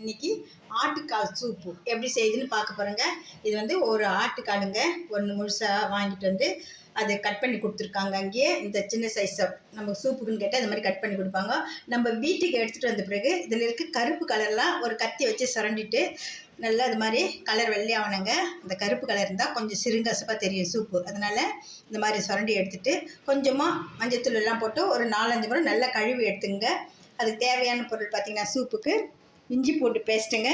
இன்னைக்கு ஆட்டுக்கால் சூப்பு எப்படி செய்யுதுன்னு பார்க்க போகிறோங்க இது வந்து ஒரு ஆட்டுக்காலுங்க. ஒன்று முழுசாக வாங்கிட்டு வந்து அதை கட் பண்ணி கொடுத்துருக்காங்க அங்கேயே. இந்த சின்ன சைஸை நம்ம சூப்புக்குன்னு கேட்டால் இந்த மாதிரி கட் பண்ணி கொடுப்பாங்க. நம்ம வீட்டுக்கு எடுத்துகிட்டு வந்த பிறகு இதில் இருக்க கருப்பு கலர்லாம் ஒரு கத்தி வச்சு சுரண்டிட்டு நல்லா அது மாதிரி கலர் வெள்ளையாகணுங்க அந்த கருப்பு கலர் இருந்தால் கொஞ்சம் சிறுங்கசப்பாக தெரியும் சூப்பு. அதனால் இந்த மாதிரி சுரண்டி எடுத்துட்டு கொஞ்சமாக மஞ்சத்தூள் எல்லாம் போட்டு ஒரு நாலஞ்சு முறை நல்லா கழுவி எடுத்துங்க அதுக்கு தேவையான பொருள் பார்த்திங்கன்னா சூப்புக்கு இஞ்சி பூண்டு பேஸ்ட்டுங்க.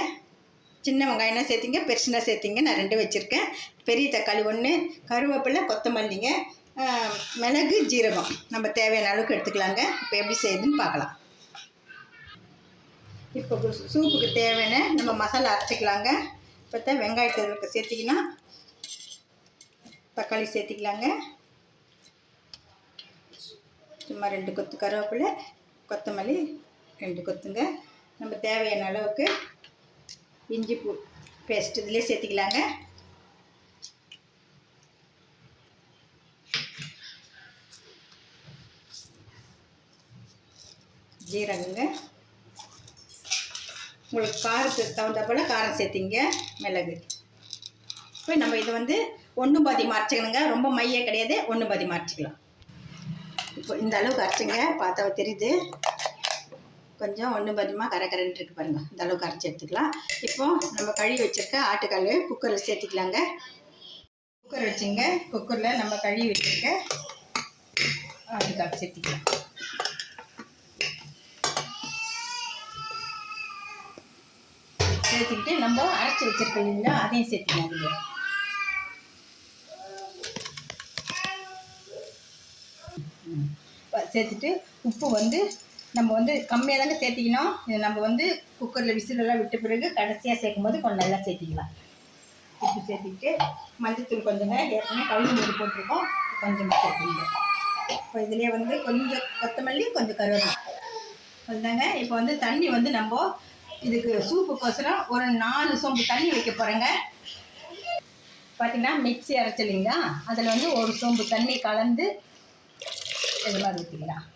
சின்ன வெங்காயம்னா சேர்த்திங்க பெருசுனா சேர்த்திங்க. நான் ரெண்டு வச்சுருக்கேன். பெரிய தக்காளி ஒன்று கருவேப்பிலை கொத்தமல்லிங்க மிளகு ஜீரகம். நம்ம தேவையான அளவுக்கு எடுத்துக்கலாங்க. இப்போ எப்படி செய்யுதுன்னு பார்க்கலாம். இப்போ சூப்புக்கு தேவையான நம்ம மசாலா அரைச்சிக்கலாங்க. இப்போ தான் வெங்காயத்தை இதுக்கு சேர்த்திக்கலாம் தக்காளி சேர்த்திக்கலாங்க. சும்மா ரெண்டு கொத்து கருவேப்பிலை கொத்தமல்லி ரெண்டு கொத்துங்க. நம்ம தேவையான அளவுக்கு இஞ்சி பூ பேஸ்ட் இதிலே சேர்த்திக்கலாங்க. ஜீரகங்க. உங்களுக்கு காரத்துக்கு தகுந்த போல் காரம் சேர்த்திங்க மிளகு. இப்போ நம்ம இதை வந்து ஒன்று பாதி மாற்றிக்கணுங்க ரொம்ப மைய கிடையாது ஒன்று பாதி மாற்றிக்கலாம் இப்போ இந்த அளவுக்கு அரைச்சிங்க பார்த்தா தெரியுது. கொஞ்சம் ஒன்று கொஞ்சமாக கரை கரண்ட் இருக்கு பாருங்கள் இந்த அளவுக்கு அரைச்சி எடுத்துக்கலாம். இப்போ நம்ம கழுவி வச்சிருக்க ஆட்டுக்கால் குக்கரில் சேர்த்துக்கலாங்க. குக்கர் வச்சுங்க. குக்கரில் நம்ம கழுவி வச்சுருக்க ஆட்டுக்கால் சேர்த்திக்கலாம். சேர்த்துக்கிட்டு நம்ம அரைச்சி வச்சுருக்கோம் இல்லைங்களா அதையும் சேர்த்துக்கலாம் இதுல. சேர்த்துட்டு உப்பு வந்து நம்ம வந்து கம்மியாக தாங்க சேர்த்திக்கணும். இது நம்ம வந்து குக்கரில் விசிலெல்லாம் விட்ட பிறகு கடைசியாக சேர்க்கும் போது கொஞ்சம் நல்லா சேர்த்திக்கலாம். உப்பு சேர்த்திட்டு மஞ்சத்தூள் கொஞ்சம் ஏற்கனவே கழுவி மூடி போட்டிருக்கோம். கொஞ்சமாக சேர்த்துங்க இப்போ இதுலேயே வந்து கொஞ்சம் கொத்தமல்லி கொஞ்சம் கருவேப்பிலை. அதுதாங்க இப்போ வந்து தண்ணி வந்து நம்ம இதுக்கு சூப்புக்கோசரம் ஒரு நாலு சொம்பு தண்ணி வைக்க போகிறேங்க பார்த்திங்கன்னா மிக்ஸி அரைச்சலிங்களா அதில் வந்து ஒரு சொம்பு தண்ணி கலந்து இது மாதிரி ஊற்றிக்கலாம்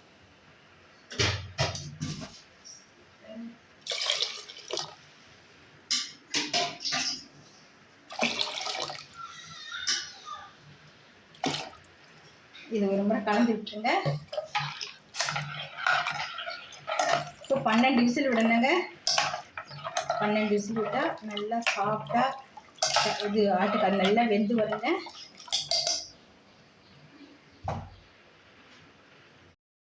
இது ஒரு முறை கலந்து விட்டுருங்க. இப்போ பன்னெண்டு விசில் விடணுங்க. பன்னெண்டு விசில் விட்டால் நல்லா சாஃப்டாக இது ஆட்டுக்கால் நல்லா வெந்து வருங்க.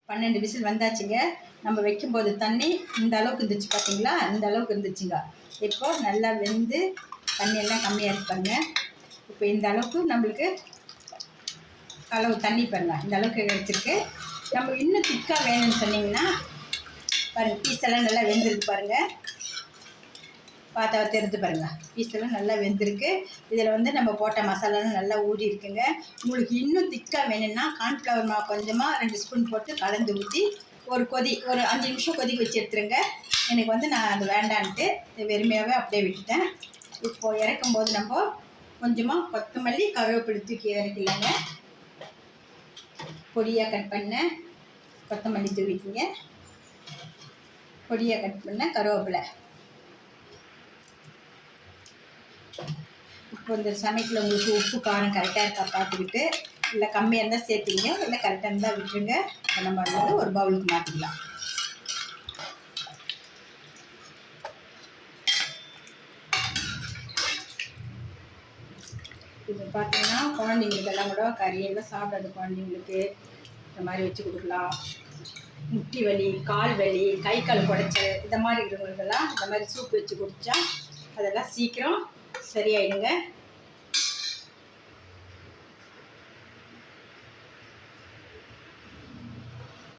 பன்னெண்டு விசில் வந்தாச்சுங்க. நம்ம வைக்கும்போது தண்ணி இந்த அளவுக்கு இருந்துச்சு பார்த்தீங்களா இந்த அளவுக்கு இருந்துச்சுங்க. இப்போ நல்லா வெந்து தண்ணியெல்லாம் கம்மியாக இருப்பாங்க இப்போ இந்த அளவுக்கு நம்மளுக்கு அளவு தண்ணி பாருங்க இந்த அளவுக்கு வச்சுருக்கு. நம்ம இன்னும் திக்காக வேணும்னு சொன்னீங்கன்னா பாருங்கள் பீஸ் எல்லாம் நல்லா வெந்திருக்கு பாருங்கள் பார்த்தா தெரிஞ்சு பாருங்கள் பீஸ் எல்லாம் நல்லா வெந்திருக்கு. இதில் வந்து நம்ம போட்ட மசாலாலாம் நல்லா ஊறி இருக்குங்க. உங்களுக்கு இன்னும் திக்காக வேணும்னா கார்ன்ஃப்ளவர் மாவு கொஞ்சமாக ரெண்டு ஸ்பூன் போட்டு கலந்து ஊற்றி ஒரு கொதி ஒரு அஞ்சு நிமிஷம் கொதிக்க வச்சு எடுத்துருங்க. எனக்கு வந்து நான் அது வேண்டான்ட்டு வெறுமையாகவே அப்படியே விட்டுட்டேன். இப்போது இறக்கும்போது நம்ம கொஞ்சமாக கொத்தமல்லி கருவேப்பிலை தூக்கி இறக்கலாங்க பொடியாக கட் பண்ண கொத்தமல்லி தூவிக்கிங்க. பொடியாக கட் பண்ண கருவேப்பிலை. இப்போ இந்த சமையலில் உங்களுக்கு உப்பு காரம் கரெக்டாக இருக்கா பார்த்துக்கிட்டு இல்லை கம்மியாக இருந்தால் சேர்த்திங்க இல்லை கரெக்டாக இருந்தால் விட்டுருங்க. இப்போ நம்ம ஒரு பவுலுக்கு மாற்றிக்கலாம் இது பார்த்தீங்கன்னா குழந்தைங்களுக்கெல்லாம் கூட கறியெல்லாம் சாப்பிடாது குழந்தைங்களுக்கு இந்த மாதிரி வச்சு கொடுக்கலாம். முட்டி வலி கால் வலி கை கால் குடைச்சல் இந்த மாதிரி இருக்கிறவங்களுக்கெல்லாம் இந்த மாதிரி சூப் வச்சு குடித்தா அதெல்லாம் சீக்கிரம் சரியாயிடுங்க.